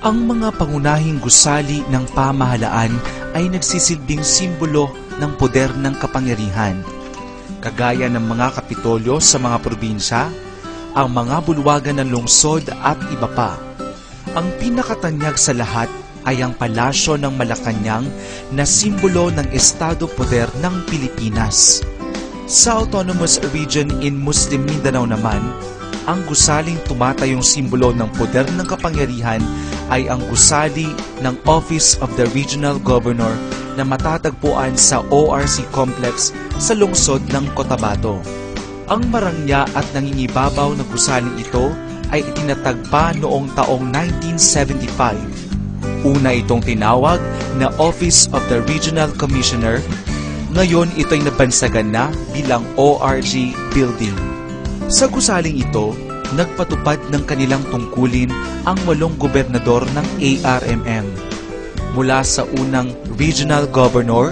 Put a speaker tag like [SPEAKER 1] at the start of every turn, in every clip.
[SPEAKER 1] Ang mga pangunahing gusali ng pamahalaan ay nagsisilbing simbolo ng poder ng kapangyarihan. Kagaya ng mga kapitolyo sa mga probinsya, ang mga bulwagan ng lungsod at iba pa. Ang pinakatanyag sa lahat ay ang palasyo ng Malacanang na simbolo ng Estado Poder ng Pilipinas. Sa Autonomous Region in Muslim Mindanao naman, ang gusaling tumatayong simbolo ng poder ng kapangyarihan ay ang gusali ng Office of the Regional Governor na matatagpuan sa ORC Complex sa lungsod ng Cotabato. Ang marangya at nangingibabaw na gusaling ito ay itinatagpa noong taong 1975. Una itong tinawag na Office of the Regional Commissioner, ngayon ito'y nabansagan na bilang ORG Building. Sa gusaling ito, nagpatupad ng kanilang tungkulin ang walong gobernador ng ARMM. Mula sa unang regional governor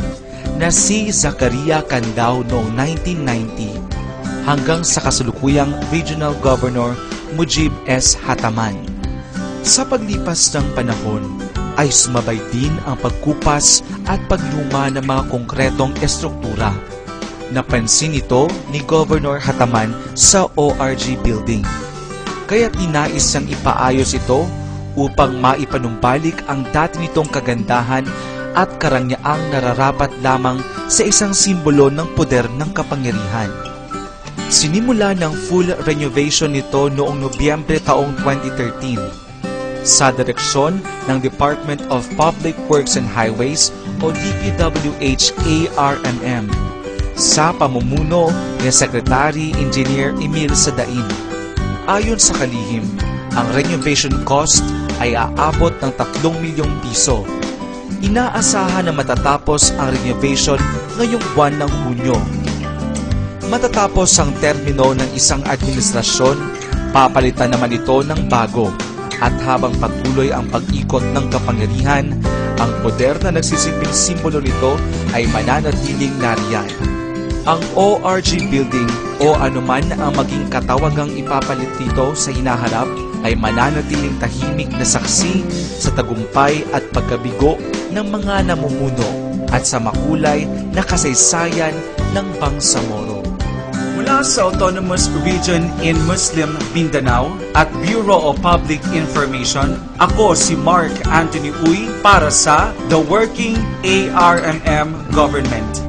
[SPEAKER 1] na si Zakaria Candao noong 1990 hanggang sa kasalukuyang regional governor Mujib S. Hataman. Sa paglipas ng panahon, ay sumabay din ang pagkupas at pagluma ng mga konkretong estruktura. Napansin ito ni Governor Hataman sa ORG building. Kaya tinais siyang ipaayos ito upang maipanumbalik ang dati nitong kagandahan at karangyaang nararapat lamang sa isang simbolo ng poder ng kapangyarihan. Sinimula ng full renovation nito noong Nobyembre taong 2013 sa direksyon ng Department of Public Works and Highways o DPWH-ARMM sa pamumuno ni Secretary Engineer Emil Sadain. Ayon sa kalihim, ang renovation cost ay aabot ng 3 milyong piso. Inaasahan na matatapos ang renovation ngayong buwan ng Hunyo. Matatapos ang termino ng isang administrasyon, papalitan naman ito ng bago at habang patuloy ang pag-ikot ng kapangyarihan, ang poder na nagsisilbing simbolo nito ay mananatiling nariyan. Ang ORG building o anuman ang maging katawagang ipapalit dito sa hinaharap ay mananatiling tahimik na saksi sa tagumpay at pagkabigo ng mga namumuno at sa makulay na kasaysayan ng Bangsamoro. Mula sa Autonomous Region in Muslim Mindanao at Bureau of Public Information, ako si Mark Anthony Uy para sa The Working ARMM Government.